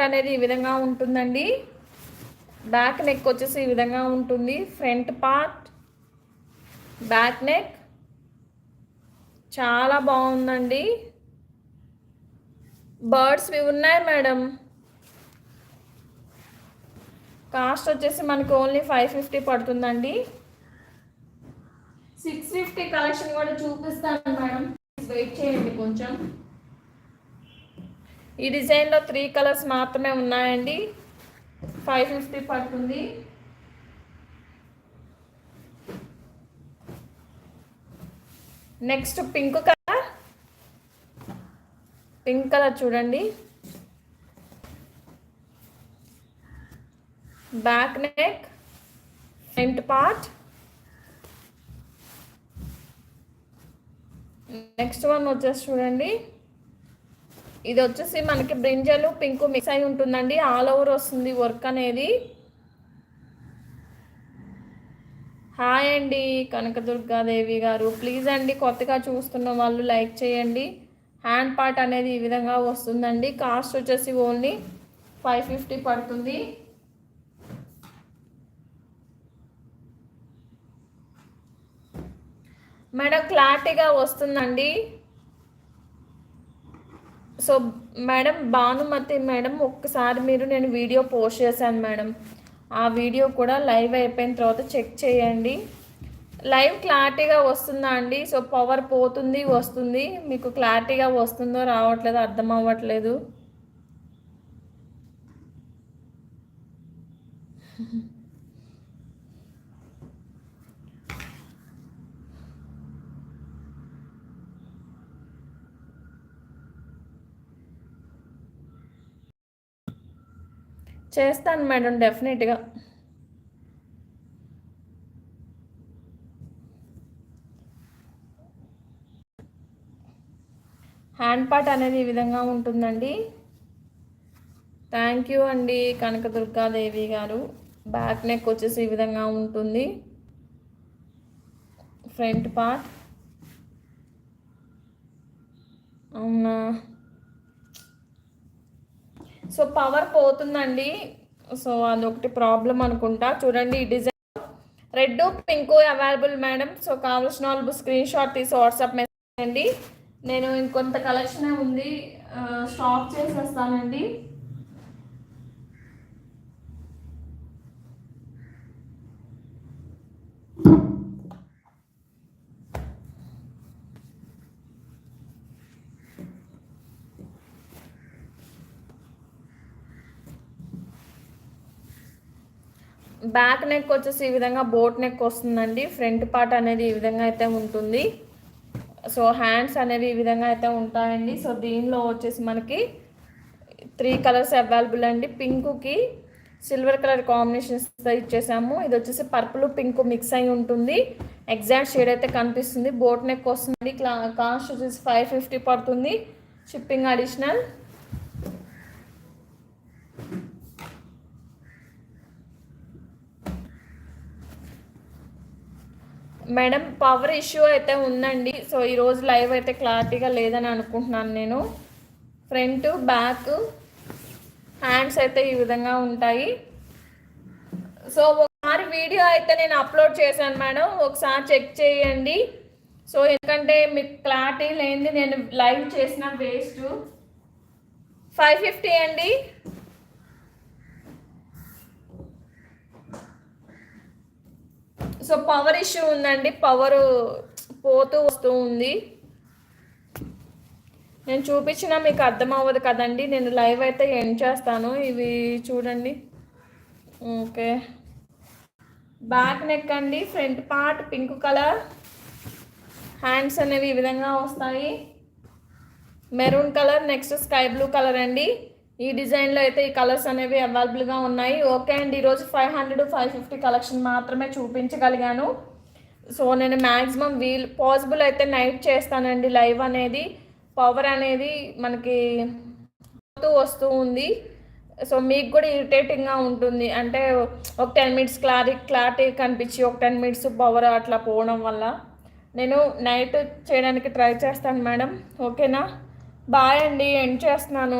Part అనేది ఈ విధంగా ఉంటుందండి. బ్యాక్ నెక్ వచ్చేసి ఈ విధంగా ఉంటుంది. ఫ్రంట్ పార్ట్ బ్యాక్ నెక్ చాలా బాగుందండి. బర్డ్స్ ఇవి ఉన్నాయి మేడం. కాస్ట్ వచ్చేసి మనకు ఓన్లీ ఫైవ్ ఫిఫ్టీ పడుతుందండి. సిక్స్ ఫిఫ్టీ కలెక్షన్ కూడా చూపిస్తాను మేడం. వెయిట్ చేయండి కొంచెం. ఈ డిజైన్లో త్రీ కలర్స్ మాత్రమే ఉన్నాయండి. ఫైవ్ ఫిఫ్టీ పడుతుంది. Next pink colour pink colour చూడండి. Back neck front part next one వచ్చేసి చూడండి. ఇది వచ్చేసి మనకి బ్రింజలు పింక్ మిక్స్ అయి ఉంటుందండి. ఆల్ ఓవర్ వస్తుంది వర్క్ అనేది. హాయ్ అండి కనకదుర్గాదేవి గారు. ప్లీజ్ అండి కొత్తగా చూస్తున్న వాళ్ళు లైక్ చేయండి. హ్యాండ్ పార్ట్ అనేది ఈ విధంగా వస్తుందండి. కాస్ట్ వచ్చేసి ఓన్లీ ఫైవ్ ఫిఫ్టీ పడుతుంది. మేడం క్లారిటీగా వస్తుందండి. సో మేడం భానుమతి మేడం ఒక్కసారి మీరు నేను వీడియో పోస్ట్ చేశాను మేడం. ఆ వీడియో కూడా లైవ్ అయిపోయిన తర్వాత చెక్ చేయండి. లైవ్ క్లారిటీగా వస్తుందా అండి? సో పవర్ పోతుంది వస్తుంది. మీకు క్లారిటీగా వస్తుందో రావట్లేదో అర్థం అవ్వట్లేదు. చేస్తాను మేడం డెఫినెట్గా. హ్యాండ్ పార్ట్ అనేది ఈ విధంగా ఉంటుందండి. థ్యాంక్ యూ అండి కనకదుర్గాదేవి గారు. బ్యాక్ నెక్ వచ్చేసి ఈ విధంగా ఉంటుంది. Front part. అవునా? సో పవర్ పోతుందండి. సో అదొకటి ప్రాబ్లం అనుకుంటా. చూడండి ఈ design. Red pink available madam so కావాల్సిన వాళ్ళు స్క్రీన్ షాట్ తీసి వాట్సాప్ మెసేజ్ చేయండి. నేను ఇంకొంత కలెక్షన్ ఉంది స్టాప్ చేసేస్తానండి. బ్యాక్ నెక్ వచ్చేసి ఈ విధంగా బోట్ నెక్ వస్తుందండి. ఫ్రంట్ పార్ట్ అనేది ఈ విధంగా అయితే ఉంటుంది. సో హ్యాండ్స్ అనేవి ఈ విధంగా అయితే ఉంటాయండి. సో దీనిలో వచ్చేసి మనకి త్రీ కలర్స్ అవైలబుల్ అండి. పింక్కి సిల్వర్ కలర్ కాంబినేషన్స్ ఇచ్చేసాము. ఇది వచ్చేసి పర్పుల్ పింక్ మిక్స్ అయి ఉంటుంది. ఎగ్జాక్ట్ షేడ్ అయితే కనిపిస్తుంది. బోట్ నెక్ వస్తుంది. కాస్ట్ వచ్చేసి ఫైవ్ ఫిఫ్టీ పడుతుంది. Shipping additional. Madam power issue అయితే ఉందండి. సో ఈరోజు లైవ్ అయితే క్లారిటీగా లేదని అనుకుంటున్నాను నేను. ఫ్రంట్ బ్యాక్ హ్యాండ్స్ అయితే ఈ విధంగా ఉంటాయి. సో ఒకసారి వీడియో అయితే నేను అప్లోడ్ చేశాను మేడం. ఒకసారి చెక్ చేయండి. సో ఎందుకంటే మీకు క్లారిటీ లేనిది నేను లైవ్ చేసిన వేస్ట్ ఫైవ్ ఫిఫ్టీ అండి. సో పవర్ ఇష్యూ ఉందండి. పవర్ పోతూ వస్తూ ఉంది. నేను చూపించిన మీకు అర్థం అవ్వదు కదండి. నేను లైవ్ అయితే ఎండ్ చేస్తాను. ఇవి చూడండి. ఓకే. బ్యాక్ నెక్ అండి. Front part pink colour hands అనేవి ఈ విధంగా వస్తాయి. Maroon colour next sky blue colour అండి. ఈ డిజైన్లో అయితే ఈ కలర్స్ అనేవి అవైలబుల్గా ఉన్నాయి. ఓకే అండి ఈరోజు five hundred five fifty collection మాత్రమే చూపించగలిగాను. సో నేను మ్యాక్సిమం వీల్ పాసిబుల్ అయితే నైట్ చేస్తానండి లైవ్ అనేది. పవర్ అనేది మనకి వస్తూ ఉంది. సో మీకు కూడా ఇరిటేటింగ్గా ఉంటుంది. అంటే ఒక టెన్ మినిట్స్ క్లారి క్లారిటీ కనిపించి ఒక టెన్ మినిట్స్ పవర్ అట్లా పోవడం వల్ల. నేను నైట్ చేయడానికి ట్రై చేస్తాను మేడం. ఓకేనా? బాయ్ అండి ఎండ్ చేస్తున్నాను.